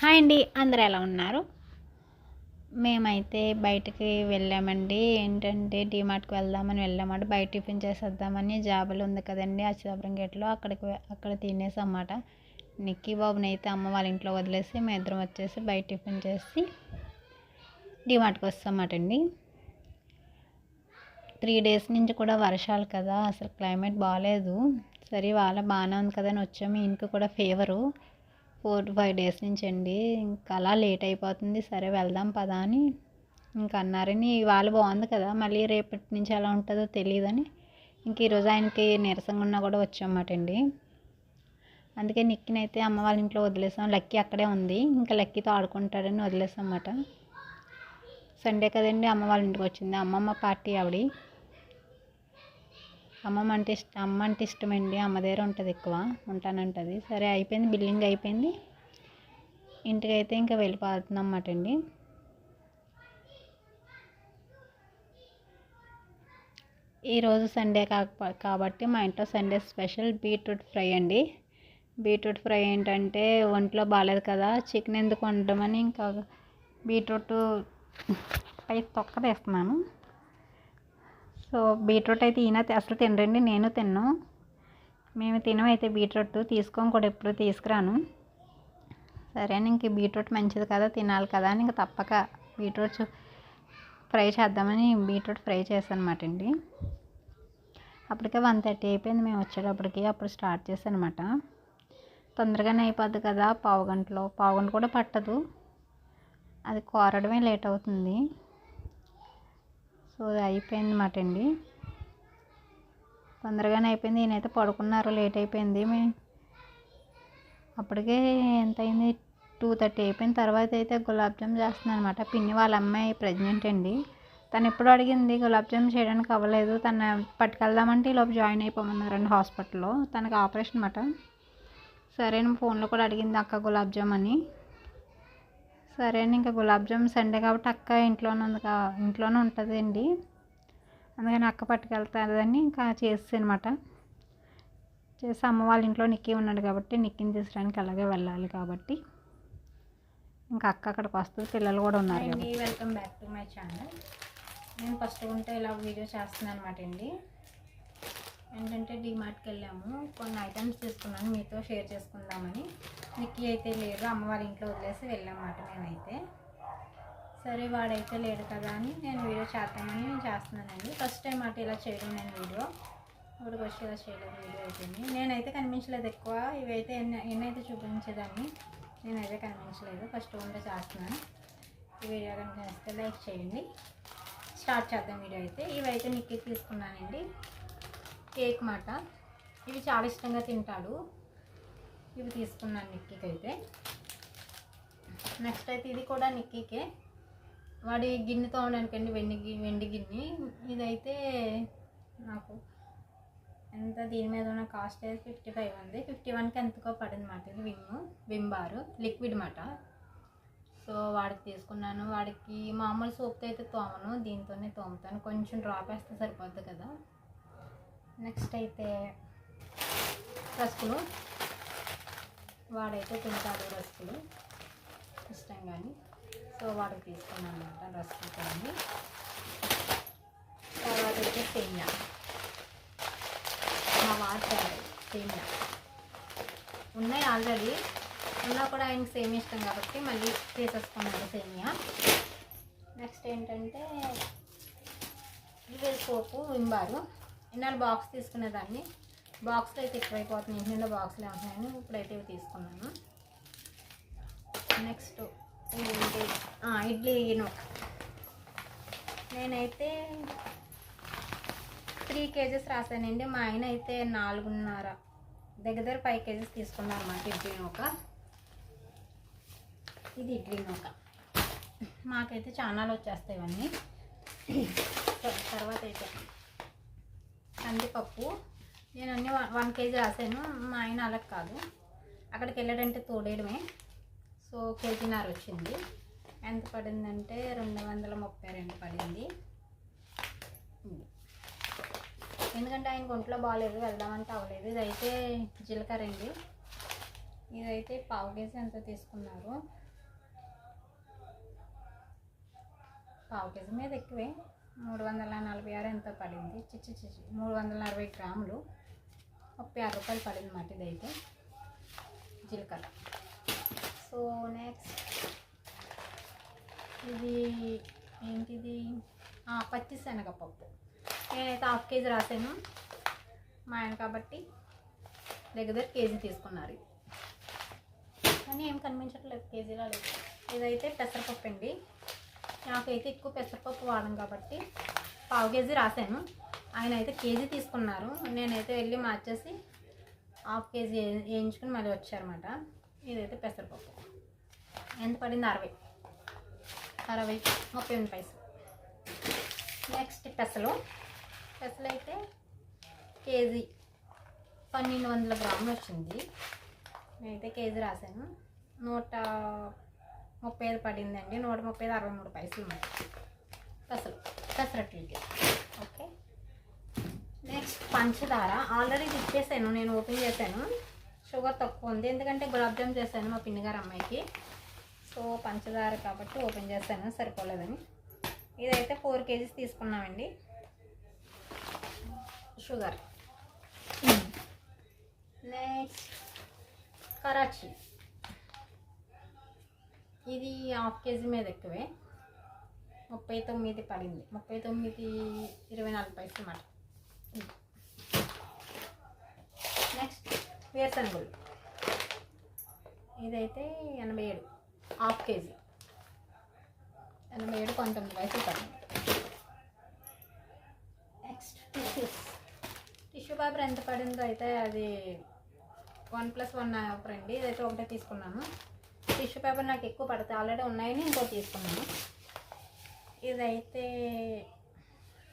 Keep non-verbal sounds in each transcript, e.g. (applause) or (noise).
Hi అండి అందరు ఎలా ఉన్నారు? మేమైతే బయటికి వెళ్ళామండి. ఏంటంటే డిమార్ట్కి వెళ్దామని వెళ్ళామంటే బయట టిఫిన్ చేసేద్దామని జాబులు ఉంది కదండి అచ్యుతాపురం గేట్లో అక్కడికి అక్కడ తినేసాం నిక్కీ బాబుని అయితే అమ్మ వాళ్ళ ఇంట్లో వదిలేసి మేము ఇద్దరం వచ్చేసి బయట టిఫిన్ చేసి డిమార్ట్కి వస్తామట అండి. త్రీ డేస్ నుంచి కూడా వర్షాలు కదా అసలు క్లైమేట్ బాగాలేదు సరే వాళ్ళ బాగానే ఉంది కదా అని వచ్చాము. ఇంటికి కూడా fever. Four to five days నుంచి అండి ఇంకా అలా లేట్ అయిపోతుంది. సరే వెళ్దాం పదా అని ఇంక అన్నారని ఇవాళ బాగుంది కదా. మళ్ళీ రేపటి నుంచి ఎలా ఉంటుందో తెలియదని ఇంక ఈరోజు ఆయనకి నీరసంగా ఉన్నా కూడా వచ్చామాట అండి అందుకే నిక్కినైతే అమ్మ వాళ్ళ ఇంట్లో వదిలేసాం. లక్కీ అక్కడే ఉంది. ఇంకా లక్కీతో ఆడుకుంటాడని వదిలేసాం అన్నమాట సండే కదండి అమ్మ వాళ్ళ ఇంటికి వచ్చింది. అమ్మమ్మ పార్టీ ఆవిడ. అమ్మమ్మ అంటే ఇష్టం అమ్మ అంటే ఇష్టమండి. అమ్మ దగ్గర ఉంటుంది ఎక్కువ. ఉంటానంటది. సరే అయిపోయింది. బిల్లింగ్ అయిపోయింది. ఇంటికి అయితే ఇంకా వెళ్ళిపోతున్నాం అన్నమాట అండి ఈరోజు సండే కాక కాబట్టి మా ఇంట్లో సండే స్పెషల్ బీట్రూట్ ఫ్రై అండి. బీట్రూట్ ఫ్రై ఏంటంటే ఒంట్లో బాగాలేదు కదా చికెన్ ఎందుకు వండమని ఇంకా బీట్రూట్ పై తొక్క తీస్తున్నాను సో బీట్రూట్ అయితే ఈయన అసలు తినరండి నేను తిన్ను. మేము తినమైతే బీట్రూట్ తీసుకోం కూడా ఎప్పుడు తీసుకురాను. సరే అని ఇంక బీట్రూట్ మంచిది కదా తినాలి కదా అని ఇంక తప్పక బీట్రూట్ ఫ్రై చేద్దామని బీట్రూట్ ఫ్రై చేశానమాట అండి. అప్పటికే వన్ థర్టీ అయిపోయింది మేము వచ్చేటప్పటికి అప్పుడు స్టార్ట్ చేశాను అనమాట తొందరగానే అయిపోద్ది కదా పావు గంటలో పావు గంట కూడా పట్టదు. అది కోరడమే లేట్ అవుతుంది. సో అది అయిపోయింది అన్నమాట అండి తొందరగానే అయిపోయింది. ఈయనైతే పడుకున్నారు. లేట్ అయిపోయింది. మీ అప్పటికే ఎంత అయింది టూ థర్టీ అయిపోయిన తర్వాత అయితే గులాబ్ జామ్ చేస్తున్నాను అనమాట పిన్ని వాళ్ళ అమ్మాయి ప్రెగ్నెంట్ అండి. తను ఎప్పుడు అడిగింది గులాబ్ జామ్ చేయడానికి అవ్వలేదు. తను పట్టుకెళ్దామంటే ఈ లోపు జాయిన్ అయిపోమన్నారండి హాస్పిటల్లో. తనకి ఆపరేషన్ అనమాట సరే ఫోన్లో కూడా అడిగింది అక్క గులాబ్ జామ్ అని. సరే అని ఇంకా గులాబ్ జామ్ సండే కాబట్టి అక్క ఇంట్లోనే ఉంది కా ఇంట్లోనే ఉంటుంది అండి అందుకని అక్క పట్టుకెళ్తాదని ఇంకా చేసి అనమాట చేసి అమ్మ వాళ్ళ ఇంట్లో నిక్కీ ఉన్నాడు కాబట్టి నిక్కిని తీసుకురానికి అలాగే వెళ్ళాలి కాబట్టి. ఇంకా అక్క అక్కడికి వస్తుంది పిల్లలు కూడా ఉన్నారు అండి welcome back to my channel. నేను ఫస్ట్ ఉంటే ఇలా వీడియో చేస్తున్నాను అనమాట అండి. ఏంటంటే డిమార్ట్కి వెళ్ళాము. కొన్ని ఐటమ్స్ తీసుకున్నాను. మీతో షేర్ చేసుకుందామని. నిక్కీ అయితే లేరు అమ్మవారి ఇంట్లో వదిలేసి వెళ్ళామన్నమాట మేమైతే. సరే వాడైతే లేడు కదా అని నేను వీడియో చేద్దామని నేను చేస్తున్నానండి. ఫస్ట్ టైం అటు ఇలా చేయడం నేను వీడియో. ఇప్పటికి వచ్చి ఇలా చేయలేదు వీడియో అయిపోయింది. నేనైతే కనిపించలేదు ఎక్కువ. ఇవైతే ఎన్ని ఎన్నైతే చూపించేదాన్ని నేనైతే కనిపించలేదు. ఫస్ట్ ఉండే చేస్తున్నాను. ఈ వీడియో కనుక లైక్ చేయండి. స్టార్ట్ చేద్దాం వీడియో అయితే. ఇవైతే నిక్కి తీసుకున్నానండి. కేక్ మాట. ఇవి చాలా ఇష్టంగా తింటాడు. ఇవి తీసుకున్నాను నిక్కీకి అయితే నెక్స్ట్ అయితే ఇది కూడా నిక్కీకే. వాడి గిన్నె తోమడానికి అండి వెండి వెండి గిన్నె. ఇదైతే నాకు ఎంత దీని మీద ఉన్న కాస్ట్ అయితే ఫిఫ్టీ ఫైవ్ ఉంది. ఫిఫ్టీ వన్కి ఎంతకో పడింది మాట ఇది విమ్ విమ్ బారు. లిక్విడ్ మాట. సో వాడికి తీసుకున్నాను. వాడికి మామూలు సోప్తో అయితే తోమను. దీంతోనే తోముతాను. కొంచెం డ్రాప్ వేస్తే సరిపోద్ది కదా. నెక్స్ట్ అయితే రస్కులు. వాడైతే తింటాడు రస్కులు. కానీ. సో వాడికి తీసుకున్నాను అనమాట రస్కులు కానీ. తర్వాత అయితే సేమియా. మా వాడతాడు సేమ్య. ఉన్నాయి ఆల్రెడీ. ఉన్నా కూడా ఆయనకి సేమ్ ఇష్టం కాబట్టి మళ్ళీ చేసేసుకున్నాను సేమియా. నెక్స్ట్ ఏంటంటే ఇవే సోపు వింబారు ఇన్నాళ్ళు బాక్స్ తీసుకునేదాన్ని. బాక్స్లో అయితే ఎక్కువైపోతుంది ఇంటి ఇంట్లో బాక్స్లో ఉంటున్నాను ఇప్పుడైతే ఇవి తీసుకున్నాను. నెక్స్ట్ ఇడ్లీ నూక నేనైతే త్రీ కేజెస్ రాశానండి మా ఆయన అయితే నాలుగున్నర దగ్గర దగ్గర ఫైవ్ కేజెస్ తీసుకున్నాను అనమాట ఇడ్లీ నూక. ఇది ఇడ్లీ నూక. మాకైతే చానాలు వచ్చేస్తాయి ఇవన్నీ. (clears throat) తర్వాత అయితే కందిపప్పు. నేను అన్ని వన్ కేజీ రాశాను మా ఆయన అలా కాదు. అక్కడికి వెళ్ళాడంటే తోడేయడమే. సో కేజీన్నర వచ్చింది. ఎంత పడిందంటే రెండు వందల ముప్పై రెండు పడింది. ఎందుకంటే ఆయన ఒంట్లో బాగాలేదు వెళ్దామంటే అవ్వలేదు. ఇదైతే జీలకర్ర అండి. ఇదైతే పావు కేజీ ఎంత తీసుకున్నారు. పావు కేజీ మీద ఎక్కువే. మూడు వందల నలభై ఆరు ఎంతో పడింది చిచ్చి చిచ్చి మూడు వందల అరవై గ్రాములు ముప్పై ఆరు రూపాయలు పడింది మాట ఇదైతే జీలకర్ర. సో నెక్స్ట్ ఇది ఏంటిది? పచ్చి శనగపప్పు. నేనైతే హాఫ్ కేజీ రాసాను మా ఆయన కాబట్టి దగ్గర కేజీ తీసుకున్నారు. ఇది. కానీ ఏం కనిపించట్లేదు కేజీలో లేదు ఇదైతే పెసరపప్పు అండి. నాకైతే ఎక్కువ పెసరపప్పు వాడను కాబట్టి పావు కేజీ రాశాను. ఆయన అయితే కేజీ తీసుకున్నారు. నేనైతే వెళ్ళి మార్చేసి హాఫ్ కేజీ వేయించుకుని మళ్ళీ వచ్చారన్నమాట. ఇదైతే పెసరపప్పు. ఎంత పడింది? అరవై. అరవై ముప్పై ఎనిమిది పైసలు నెక్స్ట్ పెసలు. పెసలు అయితే కేజీ పన్నెండు వందల గ్రాములు వచ్చింది. నేనైతే కేజీ రాశాను. నూట ముప్పై ఐదు పడిందండి. నూట ముప్పై ఐదు అరవై మూడు పైసలు మరి పెసలు పెసరట్లకి ఓకే. నెక్స్ట్ పంచదార. ఆల్రెడీ ఇచ్చేసాను నేను ఓపెన్ చేశాను. షుగర్ తక్కువ ఉంది. ఎందుకంటే గులాబ్ జామ్ చేశాను మా పిన్ని గారు అమ్మాయికి. సో పంచదార కాబట్టి ఓపెన్ చేశాను సరిపోలేదని. ఇదైతే ఫోర్ కేజీస్ తీసుకున్నామండి. షుగర్. Hmm. నెక్స్ట్ కరాచీ. ఇది హాఫ్ కేజీ మీద ఎక్కువే. ముప్పై తొమ్మిది పడింది. ముప్పై తొమ్మిది ఇరవై నాలుగు పైసలు మాట. నెక్స్ట్ వేరుశనగలు ఇదైతే ఎనభై ఏడు హాఫ్ కేజీ. ఎనభై ఏడు పంతొమ్మిది పైసలు పడింది. నెక్స్ట్ టిష్యూస్ టిష్యూ పేపర్ ఎంత పడిందో అయితే అది వన్ ప్లస్ వన్ ఆఫర్ అండి ఇదైతే ఒకటే తీసుకున్నాను. టిష్యూ పేపర్ నాకు ఎక్కువ పడతాయి ఆల్రెడీ ఉన్నాయని ఇంకోటి తీసుకున్నాను. ఇదైతే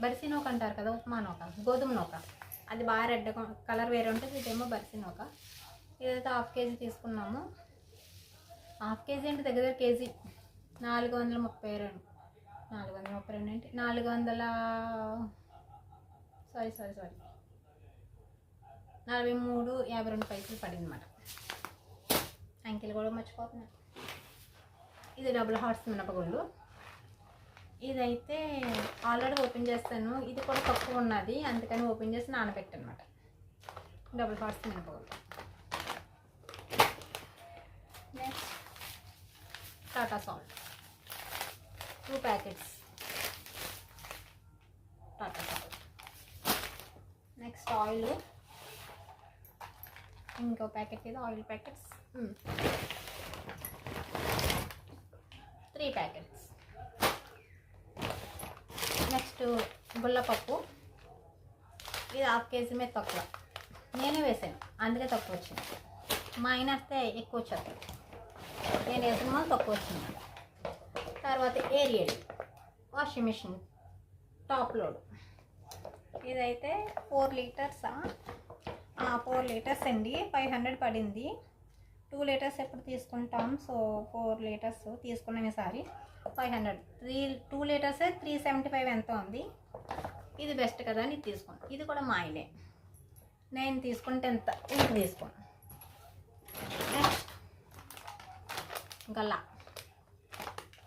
బరిసి నూక అంటారు కదా ఉప్మా నోక గోధుమ నూక. అది బాగా రెడ్ కలర్ వేరే ఉంటుంది ఇదేమో బరిసి నూక. ఇదైతే హాఫ్ కేజీ తీసుకున్నాము. హాఫ్ కేజీ అంటే దగ్గర దగ్గర కేజీ నాలుగు వందల ముప్పై రెండు నాలుగు వందల ముప్పై రెండు అంటే నాలుగు వందల సారీ సారీ సారీ నలభై మూడు యాభై రెండు పైసలు పడింది అన్నమాట. అంకెలు కూడా మర్చిపోతున్నాను ఇది డబుల్ హార్స్ మినపగుళ్ళు ఇదైతే ఆల్రెడీ ఓపెన్ చేస్తాను. ఇది కూడా తక్కువ ఉన్నది. అందుకని ఓపెన్ చేసి నానబెట్టనమాట డబుల్ హార్స్ మినపగుళ్ళు next Tata salt two packets Tata salt next oil ఇంకో ప్యాకెట్ ఇది oil packets three packets next గుల్లపప్పు ఇది హాఫ్ కేజీ మీద తక్కువ. నేనే వేసాను. అందుకే తక్కువ వచ్చింది. మా ఆయన వస్తే ఎక్కువ వచ్చారు నేను వేసిన వల్ల తక్కువ వచ్చింది. తర్వాత Ariel. Washing machine top load ఇదైతే ఫోర్ లీటర్సా ఫోర్ లీటర్స్ అండి. ఫైవ్ హండ్రెడ్ పడింది. టూ లీటర్స్ ఎప్పుడు తీసుకుంటాం? సో ఫోర్ లీటర్స్ తీసుకున్నాం ఈసారి five hundred. Three two litres three seventy five ఎంతో ఉంది. ఇది బెస్ట్ కదా అని ఇది తీసుకోండి. ఇది కూడా మా ఆయనే నేను తీసుకుంటే ఎంత? ఇంక తీసుకున్నాను నెక్స్ట్. గల్లా.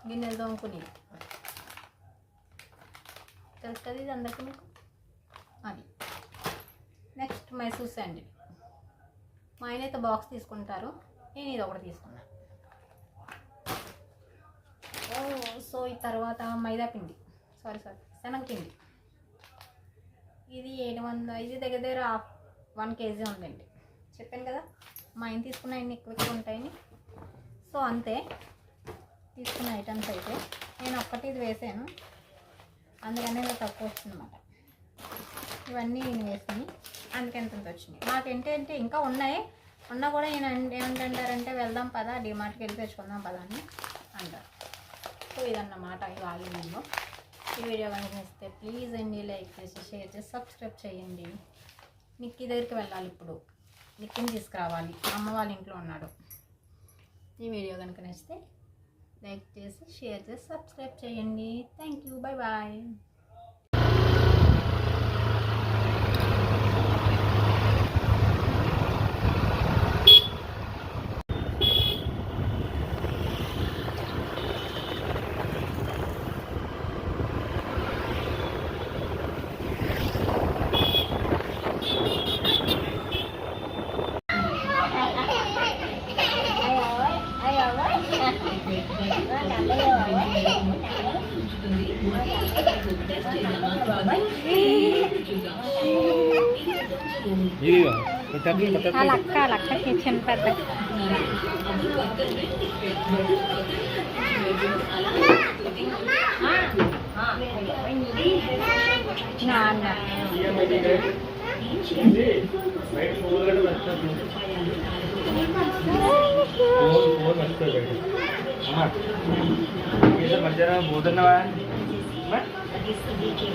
గిన్నెలు తోముకుని. తెలుసు కదా ఇది అందరికీ మీకు? అది. Next Mysore sandal. మా ఆయన అయితే బాక్స్ తీసుకుంటారు. నేను ఇది ఒకటి తీసుకున్నాను ఓ సో ఈ తర్వాత మైదా పిండి సారీ సారీ శనగపిండి ఇది ఏడు వంద ఇది దగ్గర దగ్గర వన్ కేజీ ఉందండి చెప్పాను కదా మా ఆయన తీసుకున్న అన్ని ఎక్కువ ఎక్కువ ఉంటాయని సో అంతే తీసుకున్న ఐటమ్స్ అయితే నేను ఒక్కటి ఇది వేసాను అందుకనే ఇలా తక్కువ వచ్చిందన్నమాట ఇవన్నీ నేను వేసాను అందుకని ఇంత వచ్చినాయి నాకు ఏంటంటే ఇంకా ఉన్నాయి ఉన్నా కూడా ఈయన అన్- ఏమంటారంటే వెళ్దాం పదా డిమార్ట్కి వెళ్ళి తెచ్చుకుందాం పదా అని అంటారు. సో ఇదన్నమాట ఇవాళ వీడియో ఈ వీడియో కనుక ఇస్తే ప్లీజ్ అండి లైక్ చేసి షేర్ చేసి సబ్స్క్రైబ్ చేయండి. నిక్కీ దగ్గరికి వెళ్ళాలి ఇప్పుడు. నిక్కిని తీసుకురావాలి. అమ్మ వాళ్ళ ఇంట్లో ఉన్నాడు. ఈ వీడియో కనుక నచ్చితే లైక్ చేసి షేర్ చేసి సబ్స్క్రైబ్ చేయండి. Thank you. Bye bye. వాళ్ళ అక్క వాళ్ళ అక్క కిచెన్ పెద్ద నాన్న మధ్యాహ్నం పోతున్నావా?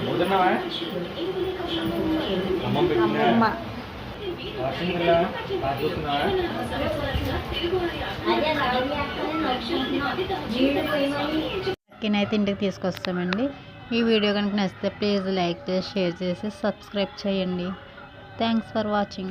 పోతున్నావా అమ్మ అయితే ఇంటికి తీసుకొస్తామండి. ఈ వీడియో కనుక నచ్చితే ప్లీజ్ లైక్ చేసి షేర్ చేసి సబ్స్క్రైబ్ చేయండి. Thanks for watching